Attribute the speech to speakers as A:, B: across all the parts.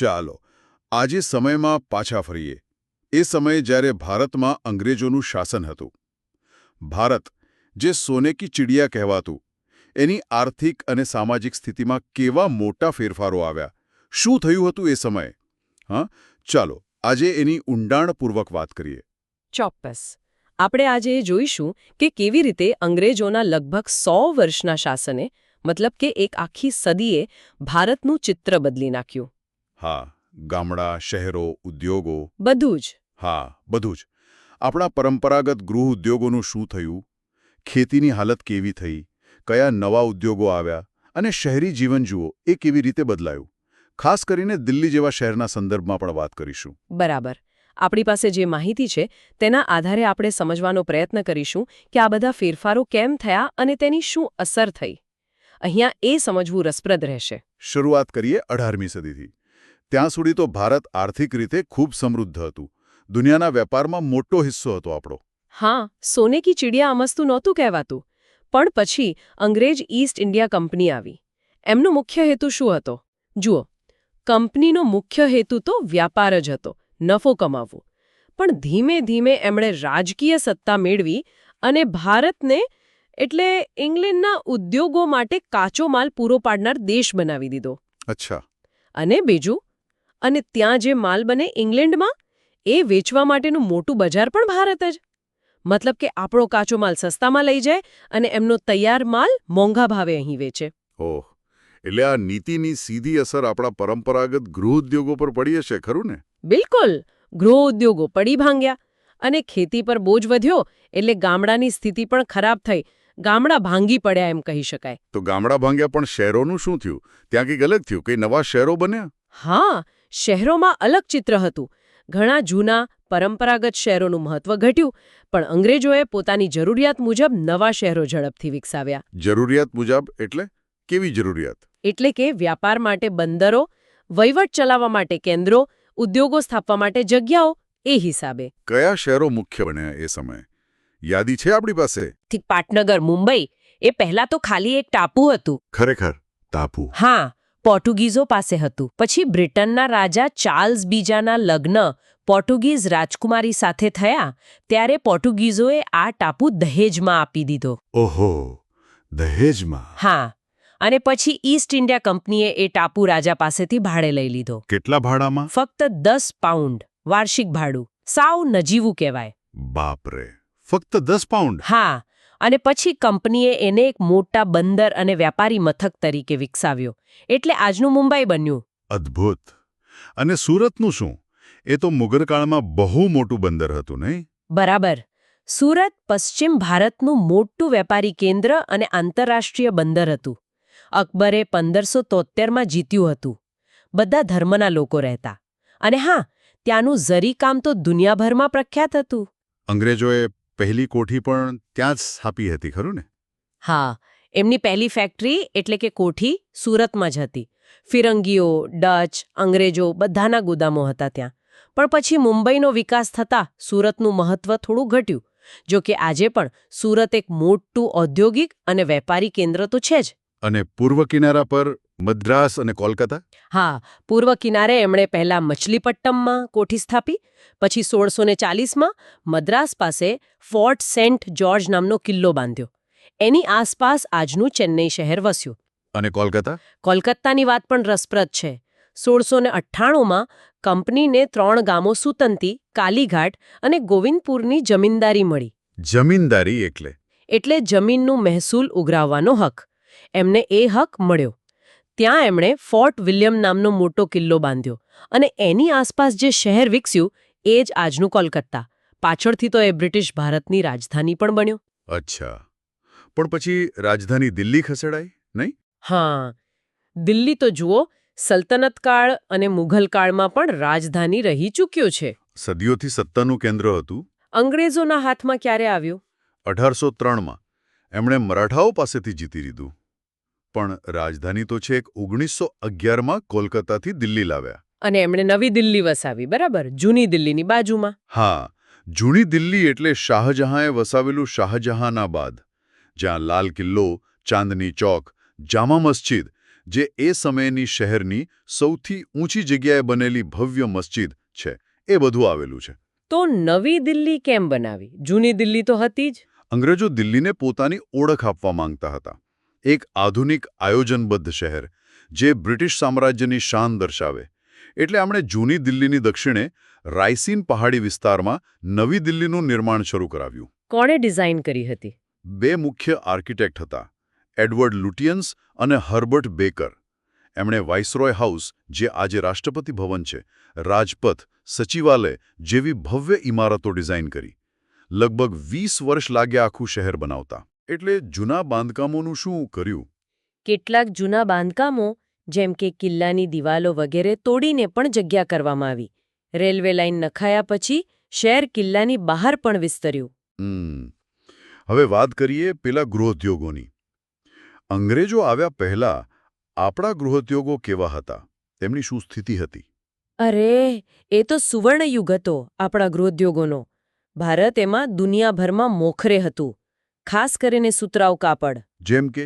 A: ચાલો, આજે સમયમાં પાછા ફરીએ. એ સમયે જ્યારે ભારતમાં અંગ્રેજોનું શાસન હતું. ભારત, જે સોને કી ચિડિયા કહેવાતું, એની આર્થિક અને સામાજિક સ્થિતિમાં કેવા મોટા ફેરફારો આવ્યા? શું થયું હતું એ સમયે? હા, ચાલો, આજે એની ઊંડાણપૂર્વક વાત કરીએ.
B: ચોક્કસ. આપણે આજે એ જોઈશું કે કેવી રીતે અંગ્રેજોના લગભગ સો વર્ષના શાસને, મતલબ કે એક આખી સદીએ ભારતનું ચિત્ર બદલી નાખ્યું.
A: હા ગામડા શહેરો ઉદ્યોગો.
B: બધું જ.
A: હા બધું જ. આપણા પરંપરાગત ગૃહ ઉદ્યોગોનું શું થયું? ખેતીની હાલત કેવી થઈ? કયા નવા ઉદ્યોગો આવ્યા? અને શહેરી જીવન જુઓ એ કેવી રીતે બદલાયું? ખાસ કરીને દિલ્હી જેવા શહેરના સંદર્ભમાં પણ વાત કરીશું.
B: બરાબર. આપણી પાસે જે માહિતી છે તેના આધારે આપણે સમજવાનો પ્રયત્ન કરીશું કે આ બધા ફેરફારો કેમ થયા અને તેની શું અસર થઈ. અહીંયા એ સમજવું રસપ્રદ રહેશે.
A: શરૂઆત કરીએ અઢારમી સદીથી. ત્યાં સુધી તો ભારત આર્થિક રીતે ખૂબ સમૃદ્ધ હતું. દુનિયાના વેપારમાં મોટો હિસ્સો હતો આપણો.
B: હા સોને કી ચિડિયા અમસ્તું નહોતું કહેવાતું. પણ પછી અંગ્રેજ ઈસ્ટ ઇન્ડિયા કંપની આવી. એમનો મુખ્ય હેતુ શું હતો? જુઓ કંપનીનો મુખ્ય હેતુ તો વ્યાપાર જ હતો નફો કમાવવો. પણ ધીમે ધીમે એમણે રાજકીય સત્તા મેળવી અને ભારતને એટલે ઇંગ્લેન્ડના ઉદ્યોગો માટે કાચો માલ પૂરો પાડનાર દેશ બનાવી દીધો.
A: અચ્છા.
B: અને બીજું અને ત્યાં જે માલ બને ઇંગ્લેન્ડમાં એ વેચવા માટેનું મોટું બજાર પણ ભારત જ. મતલબ કે આપણો કાચો માલ સસ્તામાં લઈ જાય અને એમનો તૈયાર માલ મોંઘા ભાવે અહીં વેચે.
A: ઓહ એટલે આ નીતિની સીધી અસર આપણા પરંપરાગત ગૃહ ઉદ્યોગો પર પડી હશે ખરું ને?
B: બિલકુલ. ગૃહ ઉદ્યોગો પડી ભાંગ્યા અને ખેતી પર બોજ વધ્યો એટલે ગામડાની સ્થિતિ પણ ખરાબ થઈ. ગામડા ભાંગી પડ્યા એમ કહી શકાય.
A: તો ગામડા ભાંગ્યા પણ શહેરોનું શું થયું? ત્યાં કંઈક અલગ થયું? કંઈ નવા શહેરો બન્યા?
B: હા શહેરોમાં અલગ ચિત્ર હતું. ઘણા જૂના પરંપરાગત શહેરોનું મહત્વ ઘટ્યું પણ અંગ્રેજોએ પોતાની જરૂરિયાત મુજબ નવા શહેરો ઝડપથી વિકસાવ્યા.
A: જરૂરિયાત મુજબ એટલે કેવી જરૂરિયાત?
B: એટલે કે વ્યાપાર માટે બંદરો વહીવટ ચલાવવા માટે કેન્દ્રો ઉદ્યોગો સ્થાપવા માટે જગ્યાઓ એ હિસાબે.
A: કયા શહેરો મુખ્ય બન્યા એ સમયે? યાદી છે આપણી પાસે?
B: થી પાટનગર મુંબઈ એ પહેલા તો ખાલી એક ટાપુ હતું.
A: ખરેખર ટાપુ?
B: હા. પોર્ટુગીઝો પાસે હતું. પછી બ્રિટનના રાજા ચાર્લ્સ બીજાના લગ્ન પોર્ટુગીઝ રાજકુમારી સાથે થયા ત્યારે પોર્ટુગીઝોએ આ ટાપુ દહેજમાં આપી દીધો.
A: ઓહો દહેજમાં?
B: હા અને પછી ઈસ્ટ ઇન્ડિયા કંપનીએ એ ટાપુ રાજા પાસેથી ભાડે લઈ લીધો.
A: કેટલા ભાડામાં?
B: ફક્ત દસ પાઉન્ડ વાર્ષિક ભાડું. સાવ નજીવું કહેવાય.
A: બાપરે ફક્ત દસ પાઉન્ડ?
B: હા અને પછી કંપનીએ એને એક મોટા બંદર અને વ્યાપારી મથક તરીકે વિકસાવ્યો. એટલે આજનું મુંબઈ બન્યું.
A: અદ્ભુત. અને સુરતનું શું? એ તો મુગલકાળમાં બહુ મોટું બંદર હતું નહીં?
B: બરાબર. સુરત પશ્ચિમ ભારતનું મોટું વેપારી કેન્દ્ર અને આંતરરાષ્ટ્રીય બંદર હતું. અકબરે પંદરસો તોતેરમાં જીત્યું હતું. બધા ધર્મના લોકો રહેતા. અને હા ત્યાંનું ઝરી કામ તો દુનિયાભરમાં પ્રખ્યાત હતું.
A: અંગ્રેજોએ પહેલી કોઠી પણ ત્યાં જ સ્થાપી હતી ખરું ને?
B: હા એમની પહેલી ફેક્ટરી એટલે કે કોઠી સુરતમાં જ હતી. ફિરંગીઓ ડચ અંગ્રેજો બધાના ગોદામો હતા ત્યાં. પણ પછી મુંબઈનો વિકાસ થતાં સુરતનું મહત્વ થોડું ઘટ્યું. જો કે આજે પણ સુરત એક મોટું ઔદ્યોગિક અને વેપારી કેન્દ્ર તો છે જ.
A: અને પૂર્વ કિનારા પર મદ્રાસ અને કોલકાતા?
B: હા પૂર્વ કિનારે એમણે પહેલા મછલીપટ્ટમમાં કોઠી સ્થાપી પછી સોળસો ને ચાલીસમાં મદ્રાસ પાસે ફોર્ટ સેન્ટ જ્યોર્જ નામનો કિલ્લો બાંધ્યો. એની આસપાસ આજનું ચેન્નઈ શહેર વસ્યું.
A: અને કોલકાતા?
B: કોલકાતાની વાત પણ રસપ્રદ છે. સોળસો ને અઠ્ઠાણુંમાં કંપનીને ત્રણ ગામો સુતંતી કાલીઘાટ અને ગોવિંદપુરની જમીનદારી મળી.
A: જમીનદારી એટલે?
B: એટલે જમીનનું મહેસૂલ ઉઘરાવવાનો હક. એમને એ હક મળ્યો. ત્યાં એમણે ફોર્ટ વિલિયમ નામનો મોટો કિલ્લો બાંધ્યો અને એની આસપાસ જે શહેર વિકસ્યું એ જ આજનું કોલકાતા. પાછળથી તો એ બ્રિટિશ ભારતની રાજધાની પણ બન્યો.
A: અચ્છા. પણ પછી રાજધાની દિલ્હી ખસેડાઈ નહીં?
B: હા. દિલ્હી તો જુઓ સલ્તનત કાળ અને મુઘલ કાળમાં પણ રાજધાની રહી ચૂક્યું છે.
A: સદીઓથી સત્તાનું કેન્દ્ર હતું.
B: અંગ્રેજોના હાથમાં ક્યારે આવ્યું?
A: અઢારસો ત્રણમાં. એમણે મરાઠાઓ પાસેથી જીતી લીધું. પણ રાજધાની તો છેક ઓગણીસો અગિયારમાં કોલકાતાથી દિલ્હી લાવ્યા.
B: અને એમણે નવી દિલ્હી વસાવી બરાબર? જૂની દિલ્હીની બાજુમાં.
A: હા જૂની દિલ્હી એટલે શાહજહાંએ વસાવેલું શાહજહાનાબાદ જ્યાં લાલ કિલ્લો ચાંદની ચોક જામા મસ્જિદ જે એ સમયની શહેરની સૌથી ઊંચી જગ્યાએ બનેલી ભવ્ય મસ્જિદ છે એ બધું આવેલું છે.
B: તો નવી દિલ્હી કેમ બનાવી? જૂની દિલ્હી તો હતી જ?
A: અંગ્રેજો દિલ્હીને પોતાની ઓળખ આપવા માંગતા હતા. એક આધુનિક આયોજનબદ્ધ શહેર જે બ્રિટિશ સામ્રાજ્યની શાન દર્શાવે. એટલે આપણે જૂની દિલ્હીની દક્ષિણે રાયસીન પહાડી વિસ્તારમાં નવી દિલ્હીનું નિર્માણ શરૂ કરાવ્યું.
B: કોણે ડિઝાઇન કરી હતી?
A: બે મુખ્ય આર્કિટેક્ટ હતા એડવર્ડ લુટિયન્સ અને હર્બર્ટ બેકર. એમણે વાઇસરોય હાઉસ જે આજે રાષ્ટ્રપતિ ભવન છે રાજપથ સચિવાલય જેવી ભવ્ય ઇમારતો ડિઝાઇન કરી. લગભગ વીસ વર્ષ લાગ્યા આખું શહેર બનાવતા. એટલે જૂના બાંધકામોનું શું કર્યું?
B: કેટલાક જૂના બાંધકામો જેમ કે કિલ્લાની દિવાલો વગેરે તોડીને પણ જગ્યા કરવામાં આવી. રેલવે લાઇન નખાયા પછી શહેર કિલ્લાની બહાર પણ વિસ્તર્યું.
A: હવે વાત કરીએ પેલા ગૃહોદ્યોગોની. અંગ્રેજો આવ્યા પહેલા આપણા ગૃહોદ્યોગો કેવા હતા? તેમની શું સ્થિતિ હતી?
B: અરે એ તો સુવર્ણયુગ હતો આપણા ગૃહોદ્યોગોનો. ભારત એમાં દુનિયાભરમાં મોખરે હતું. ખાસ કરીને સુતરાઉ કાપડ.
A: જેમ કે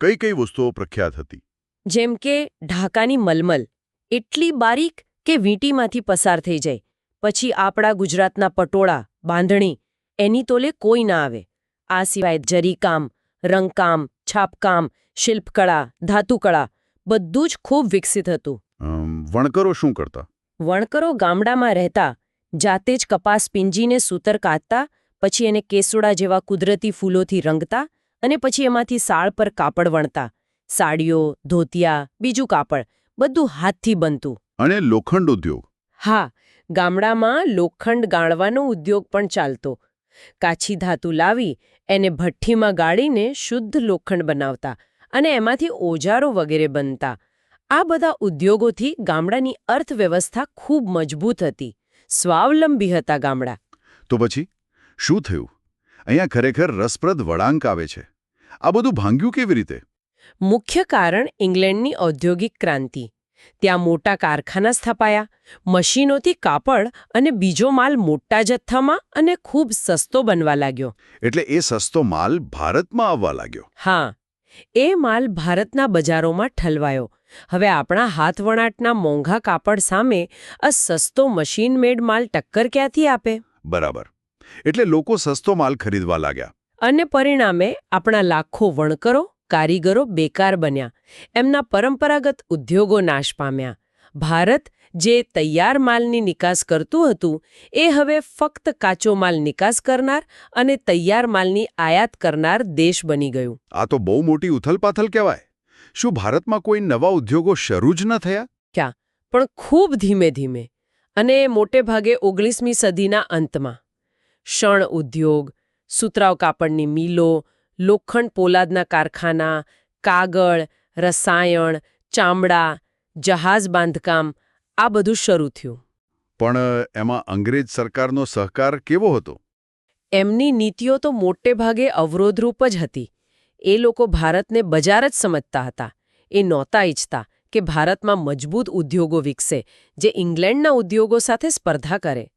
A: કઈ કઈ વસ્તુઓ પ્રખ્યાત હતી?
B: જેમ કે ઢાકાની મલમલ. એટલી બારીક કે વીંટીમાંથી પસાર થઈ જાય. પછી આપણા ગુજરાતના પટોળા બાંધણી એની તોલે કોઈ ના આવે. આ સિવાય જરીકામ રંગકામ છાપકામ શિલ્પકળા ધાતુકળા બધું જ ખૂબ વિકસિત હતું.
A: વણકરો શું કરતા?
B: વણકરો ગામડામાં રહેતા જાતે જ કપાસ પીંજીને સૂતર કાતતા પછી એને કેસોડા જેવા કુદરતી ફૂલોથી રંગતા અને પછી એમાંથી સાળ પર કાપડ વણતા. સાડીઓ ધોતિયા બીજું કાપડ બધું હાથથી બનતું.
A: અને લોખંડ ઉદ્યોગ.
B: હા ગામડામાં લોખંડ ગાળવાનો ઉદ્યોગ પણ ચાલતો. કાચી ધાતુ લાવી એને ભઠ્ઠીમાં ગાળીને શુદ્ધ લોખંડ બનાવતા અને એમાંથી ઓજારો વગેરે બનતા. આ બધા ઉદ્યોગોથી ગામડાની અર્થવ્યવસ્થા ખૂબ મજબૂત હતી. સ્વાવલંબી હતા ગામડા.
A: તો પછી? શું થયું? અહીંયા ખરેખર રસપ્રદ વળાંક આવે છે. આ બધું ભાંગ્યું કેવી રીતે?
B: મુખ્ય કારણ ઇંગ્લેન્ડની ઔદ્યોગિક ક્રાંતિ. ત્યાં મોટા કારખાના સ્થપાયા મશીનોથી કાપડ અને બીજો માલ મોટા જથ્થામાં અને ખૂબ સસ્તો બનવા લાગ્યો.
A: એટલે એ સસ્તો માલ ભારતમાં આવવા લાગ્યો.
B: હા એ માલ ભારતના બજારોમાં ઠલવાયો. હવે આપણા હાથવણાટના મોંઘા કાપડ સામે આ સસ્તો મશીન મેડ માલ ટક્કર ક્યાંથી આપે?
A: બરાબર. એટલે લોકો સસ્તો માલ ખરીદવા લાગ્યા.
B: અને પરિણામે આપણા લાખો વણકરો કારીગરો બેકાર બન્યા. એમના પરંપરાગત ઉદ્યોગો નાશ પામ્યા. ભારત જે તૈયાર માલની નિકાસ કરતું હતું એ હવે ફક્ત કાચો માલ નિકાસ કરનાર અને તૈયાર માલની આયાત કરનાર દેશ બની ગયું.
A: આ તો બહુ મોટી ઉથલપાથલ કહેવાય. શું ભારતમાં કોઈ નવા ઉદ્યોગો શરૂ જ ન થયા? ક્યાં?
B: પણ ખૂબ ધીમે ધીમે. અને મોટે ભાગે ઓગણીસમી સદીના અંતમાં. શણ ઉદ્યોગ સુતરાવ કાપડની મિલો લોખંડ પોલાદના કારખાના કાગળ રસાયણ ચામડા જહાજ બાંધકામ આ બધું શરૂ થયું.
A: પણ એમાં અંગ્રેજ સરકારનો સહકાર કેવો હતો?
B: એમની નીતિઓ તો મોટે ભાગે અવરોધરૂપ જ હતી. એ લોકો ભારતને બજાર જ સમજતા હતા. એ નહોતા ઈચ્છતા કે ભારતમાં મજબૂત ઉદ્યોગો વિકસે જે ઇંગ્લેન્ડના ઉદ્યોગો સાથે સ્પર્ધા કરે.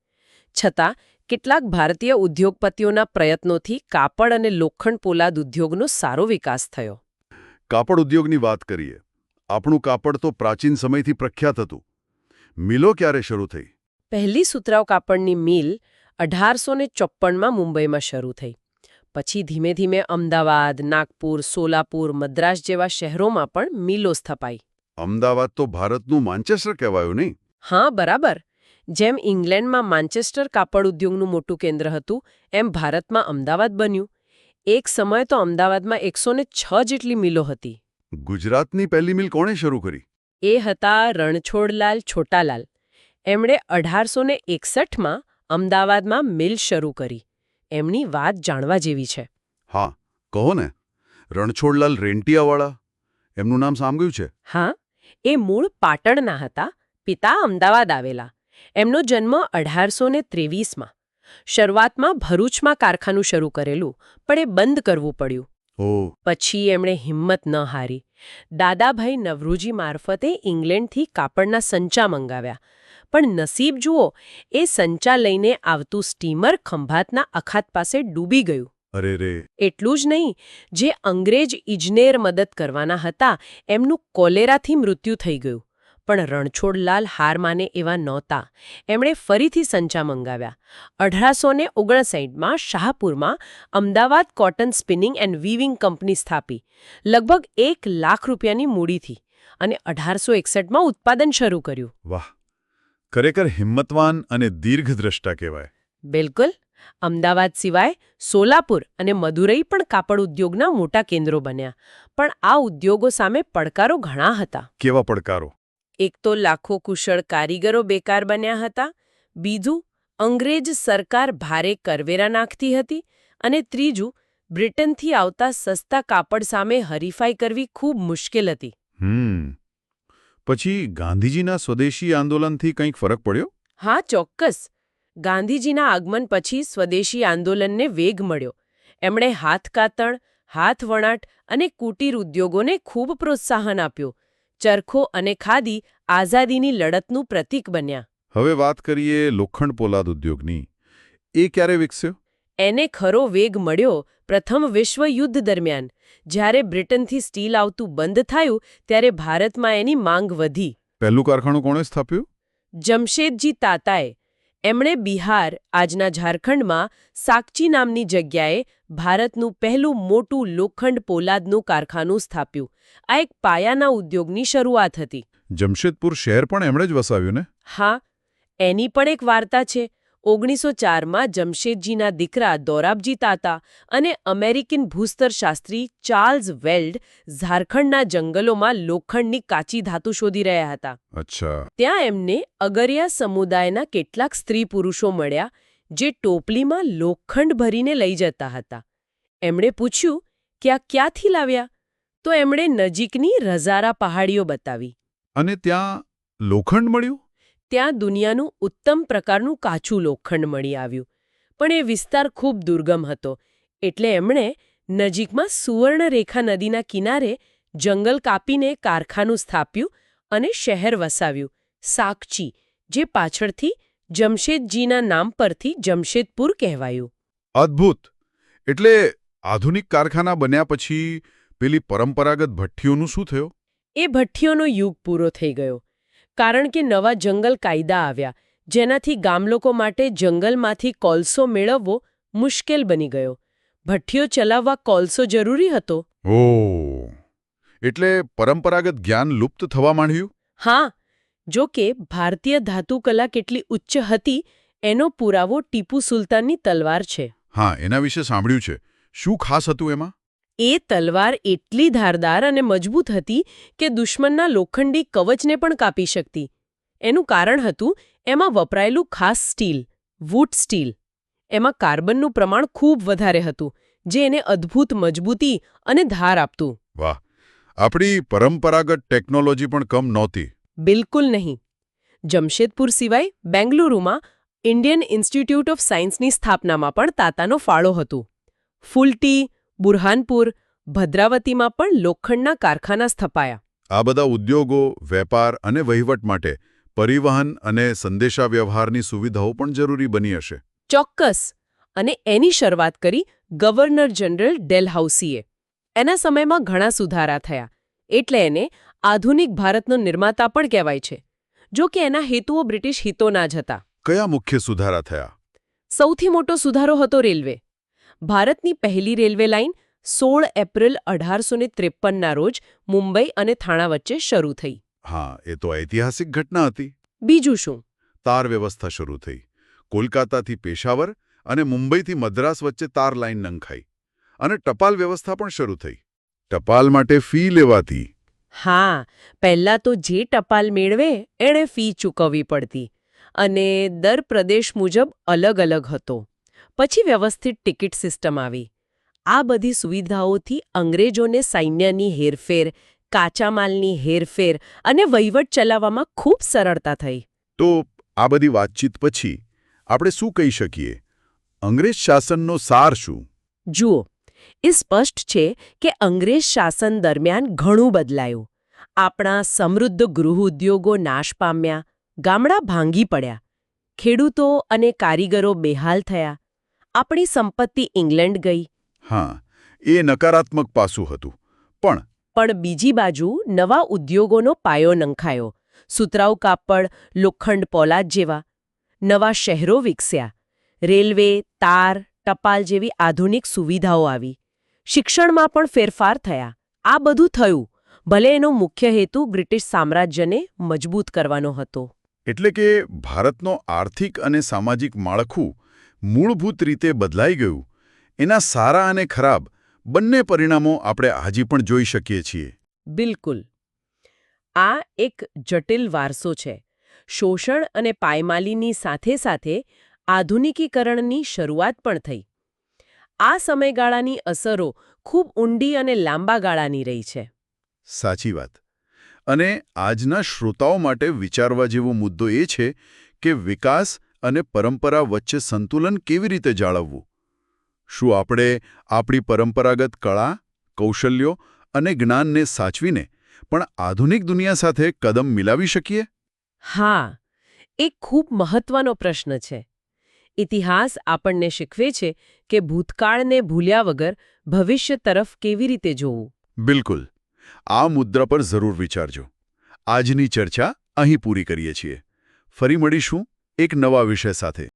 B: છતાં કેટલાક ભારતીય ઉદ્યોગપતિઓના પ્રયત્નોથી કાપડ અને લોખંડ પોલાદ ઉદ્યોગનો સારો વિકાસ થયો.
A: કાપડ ઉદ્યોગની વાત કરીએ. આપણું કાપડ તો પ્રાચીન સમયથી પ્રખ્યાત હતું. મિલો ક્યારે શરૂ થઈ?
B: પહેલી સુતરાવ કાપડની મિલ અઢારસો ને ચોપ્પનમાં મુંબઈમાં શરૂ થઈ. પછી ધીમે ધીમે અમદાવાદ નાગપુર સોલાપુર મદ્રાસ જેવા શહેરોમાં પણ મિલો સ્થપાઈ.
A: અમદાવાદ તો ભારતનું માન્ચેસ્ટર કહેવાયું નહીં?
B: હા બરાબર. જેમ ઇંગ્લેન્ડમાં માન્ચેસ્ટર કાપડ ઉદ્યોગનું મોટું કેન્દ્ર હતું એમ ભારતમાં અમદાવાદ બન્યું. એક સમય તો અમદાવાદમાં એકસો છ જેટલી મિલો હતી.
A: ગુજરાતની પહેલી મિલ કોણે શરૂ કરી?
B: એ હતા રણછોડલાલ છોટાલાલ. એમણે અઢારસો ને એકસઠમાં અમદાવાદમાં મિલ શરૂ કરી. એમની વાત જાણવા જેવી છે.
A: હા કહો ને. રણછોડલાલ રેન્ટિયાવાળા એમનું નામ સાંભળ્યું છે?
B: હા એ મૂળ પાટણના હતા. પિતા અમદાવાદ આવેલા. એમનો જન્મ અઢારસો ને ત્રેવીસમાં. શરૂઆતમાં ભરૂચમાં કારખાનું શરૂ કરેલું પણ એ બંધ કરવું પડ્યું. પછી એમણે હિંમત ન હારી. દાદાભાઈ નવરૂજી મારફતે ઇંગ્લેન્ડથી કાપડના સંચા મંગાવ્યા. પણ નસીબ જુઓ એ સંચા લઈને આવતું સ્ટીમર ખંભાતના અખાત પાસે ડૂબી ગયું.
A: અરે રે.
B: એટલું જ નહીં જે અંગ્રેજ ઇજનેર મદદ કરવાના હતા એમનું કોલેરાથી મૃત્યુ થઈ ગયું. પણ રણછોડલાલ હાર માને એવા નહોતા. એમણે ફરીથી સંચા મંગાવ્યા. અઢારસો ને ઓગણસાઠમાં શાહપુરમાં Ahmedabad cotton spinning and weaving company સ્થાપી. લગભગ એક લાખ રૂપિયાની મૂડીથી અને અઢારસો એકસઠમાં ઉત્પાદન શરૂ કર્યું.
A: વાહ! ખરેખર હિંમતવાન અને દીર્ઘદ્રષ્ટા કહેવાય.
B: બિલકુલ. અમદાવાદ સિવાય સોલાપુર અને મદુરઈ પણ કાપડ ઉદ્યોગના મોટા કેન્દ્રો બન્યા. પણ આ ઉદ્યોગો સામે પડકારો ઘણા હતા.
A: કેવા પડકારો?
B: એક તો લાખો કુશળ કારીગરો બેકાર બન્યા હતા બીજું અંગ્રેજ સરકાર ભારે કરવેરા નાખતી હતી અને ત્રીજું બ્રિટનથી આવતા સસ્તા કાપડ સામે હરીફાઈ કરવી ખૂબ મુશ્કેલ હતી.
A: પછી ગાંધીજીના સ્વદેશી આંદોલનથી કંઈક ફરક પડ્યો?
B: હા ચોક્કસ. ગાંધીજીના આગમન પછી સ્વદેશી આંદોલનને વેગ મળ્યો. એમણે હાથકાતણ હાથવણાટ અને કુટીર ઉદ્યોગોને ખૂબ પ્રોત્સાહન આપ્યું. ચરખો અને ખાદી આઝાદીની લડતનું પ્રતીક બન્યા.
A: હવે વાત કરીએ લોખંડ પોલાદ ઉદ્યોગની. એ ક્યારે વિકસ્યો?
B: એને ખરો વેગ મળ્યો પ્રથમ વિશ્વયુદ્ધ દરમિયાન. જ્યારે બ્રિટનથી સ્ટીલ આવતું બંધ થયું ત્યારે ભારતમાં એની માંગ વધી.
A: પહેલું કારખાનું કોણે સ્થાપ્યું?
B: જમશેદજી તાતાએ એમણે બિહાર આજના ઝારખંડમાં સાકચી નામની જગ્યાએ ભારતનું પહેલું મોટું લોખંડ પોલાદનું કારખાનું સ્થાપ્યું. આ એક પાયાના ઉદ્યોગની શરૂઆત હતી.
A: જમશેદપુર શહેર પણ એમણે જ વસાવ્યું ને?
B: હા એની પણ એક વાર્તા છે. ઓગણીસો ચારમાં જમશેદજીના દીકરા દોરાબજી તાતા અને અમેરિકન ભૂસ્તરશાસ્ત્રી ચાર્લ્સ વેલ્ડ ઝારખંડના જંગલોમાં લોખંડની કાચી ધાતુ શોધી રહ્યા હતા.
A: અચ્છા.
B: ત્યાં એમને અગરિયા સમુદાયના કેટલાક સ્ત્રી પુરુષો મળ્યા જે ટોપલીમાં લોખંડ ભરીને લઈ જતા હતા. એમણે પૂછ્યું કે આ ક્યાંથી લાવ્યા? તો એમણે નજીકની રઝારા પહાડીઓ બતાવી.
A: અને ત્યાં લોખંડ મળ્યું?
B: ત્યાં દુનિયાનું ઉત્તમ પ્રકારનું કાચું લોખંડ મળી આવ્યું. પણ એ વિસ્તાર ખૂબ દુર્ગમ હતો. એટલે એમણે નજીકમાં સુવર્ણરેખા નદીના કિનારે જંગલ કાપીને કારખાનું સ્થાપ્યું અને શહેર વસાવ્યું. સાકચી જે પાછળથી જમશેદજીના નામ પરથી જમશેદપુર કહેવાયું.
A: અદ્ભુત! એટલે આધુનિક કારખાના બન્યા પછી પેલી પરંપરાગત ભઠ્ઠીઓનું શું થયું?
B: એ ભઠ્ઠીઓનો યુગ પૂરો થઈ ગયો. કારણ કે નવા જંગલ કાયદા આવ્યા જેનાથી ગામલોકો માટે જંગલમાંથી કોલસો મેળવવો મુશ્કેલ બની ગયો. ભઠ્ઠીઓ ચલાવવા કોલસો જરૂરી હતો?
A: ઓ એટલે પરંપરાગત જ્ઞાન લુપ્ત થવા માંડ્યું?
B: હા જો કે ભારતીય ધાતુકલા કેટલી ઉચ્ચ હતી એનો પુરાવો ટીપુ સુલતાનની તલવાર છે.
A: હા એના વિશે સાંભળ્યું છે. શું ખાસ હતું એમાં?
B: એ તલવાર એટલી ધારદાર અને મજબૂત હતી કે દુશ્મનના લોખંડી કવચને પણ કાપી શકતી. એનું કારણ હતું એમાં વપરાયેલું ખાસ સ્ટીલ વૂટ સ્ટીલ. એમાં કાર્બનનું પ્રમાણ ખૂબ વધારે હતું જે એને અદ્ભુત મજબૂતી અને ધાર આપતું.
A: વાહ! આપણી પરંપરાગત ટેકનોલોજી પણ કમ નહોતી.
B: બિલકુલ નહીં. જમશેદપુર સિવાય બેંગલુરુમાં ઇન્ડિયન ઇન્સ્ટિટ્યૂટ ઓફ સાયન્સની સ્થાપનામાં પણ તાતાનો ફાળો હતો. ફુલટી બુરહાનપુર ભદ્રાવતીમાં પણ લોખંડના કારખાના સ્થપાયા.
A: આ બધા ઉદ્યોગો વેપાર અને વહીવટ માટે પરિવહન અને સંદેશાવ્યવહારની સુવિધાઓ પણ જરૂરી બની હશે.
B: ચોક્કસ. અને એની શરૂઆત કરી ગવર્નર જનરલ ડેલહાઉસીએ. એના સમયમાં ઘણા સુધારા થયા. એટલે એને આધુનિક ભારતનો નિર્માતા પણ કહેવાય છે. જો કે એના હેતુઓ બ્રિટિશ હિતોના જ હતા.
A: કયા મુખ્ય સુધારા થયા?
B: સૌથી મોટો સુધારો હતો રેલવે. ભારતની પહેલી રેલવે લાઇન સોળ એપ્રિલ અઢારસો ત્રેપનના રોજ મુંબઈ અને થાણા વચ્ચે શરૂ થઈ.
A: હા એ તો ઐતિહાસિક ઘટના હતી.
B: બીજું શું?
A: તાર વ્યવસ્થા શરૂ થઈ. કોલકાતાથી પેશાવર અને મુંબઈથી મદ્રાસ વચ્ચે તાર લાઇન નંખાઈ. અને ટપાલ વ્યવસ્થા પણ શરૂ થઈ. ટપાલ માટે ફી લેવાતી.
B: હા પહેલા તો જે ટપાલ મેળવે એણે ફી ચૂકવવી પડતી. અને દર પ્રદેશ મુજબ અલગ અલગ હતો. પછી વ્યવસ્થિત ટિકિટ સિસ્ટમ આવી. આ બધી સુવિધાઓથી અંગ્રેજોને સૈન્યની હેરફેર કાચા માલની હેરફેર અને વહીવટ ચલાવવામાં ખૂબ સરળતા થઈ.
A: તો આ બધી વાતચીત પછી આપણે શું કહી શકીએ? અંગ્રેજ શાસનનો સાર શું?
B: જુઓ એ સ્પષ્ટ છે કે અંગ્રેજ શાસન દરમિયાન ઘણું બદલાયું. આપણા સમૃદ્ધ ગૃહ ઉદ્યોગો નાશ પામ્યા ગામડા ભાંગી પડ્યા. ખેડૂતો અને કારીગરો બેહાલ થયા. આપણી સંપત્તિ ઇંગ્લેન્ડ ગઈ.
A: હા એ નકારાત્મક પાસું હતું. પણ
B: પણ બીજી બાજુ નવા ઉદ્યોગોનો પાયો નંખાયો. સુતરાઉ કાપડ લોખંડ પોલાદ જેવા. નવા શહેરો વિકસ્યા. રેલવે તાર ટપાલ જેવી આધુનિક સુવિધાઓ આવી. શિક્ષણમાં પણ ફેરફાર થયા. આ બધું થયું. ભલે એનો મુખ્ય હેતુ બ્રિટિશ સામ્રાજ્યને મજબૂત કરવાનો હતો.
A: એટલે કે ભારતનો આર્થિક અને સામાજિક માળખું મૂળભૂત રીતે બદલાઈ ગયું. એના સારા અને ખરાબ બંને પરિણામો આપણે હજી પણ જોઈ શકીએ છીએ.
B: બિલકુલ. આ એક જટિલ વારસો છે. શોષણ અને પાયમાલીની સાથે સાથે આધુનિકીકરણની શરૂઆત પણ થઈ. આ સમયગાળાની અસરો ખૂબ ઊંડી અને લાંબા ગાળાની રહી છે.
A: સાચી વાત. અને આજના શ્રોતાઓ માટે વિચારવા જેવો મુદ્દો એ છે કે વિકાસ અને પરંપરા વચ્ચે સંતુલન કેવી રીતે જાળવવું? શું આપણે આપણી પરંપરાગત કળા કૌશલ્યો અને જ્ઞાનને સાચવીને પણ આધુનિક દુનિયા સાથે કદમ મિલાવી શકીએ?
B: હા એ ખૂબ મહત્વનો પ્રશ્ન છે. ઇતિહાસ આપણને શીખવે છે કે ભૂતકાળને ભૂલ્યા વગર ભવિષ્ય તરફ કેવી રીતે જોવું.
A: બિલકુલ. આ મુદ્દા પર જરૂર વિચારજો. આજની ચર્ચા અહીં પૂરી કરીએ છીએ. ફરી મળીશું. એક નવા વિષય સાથે.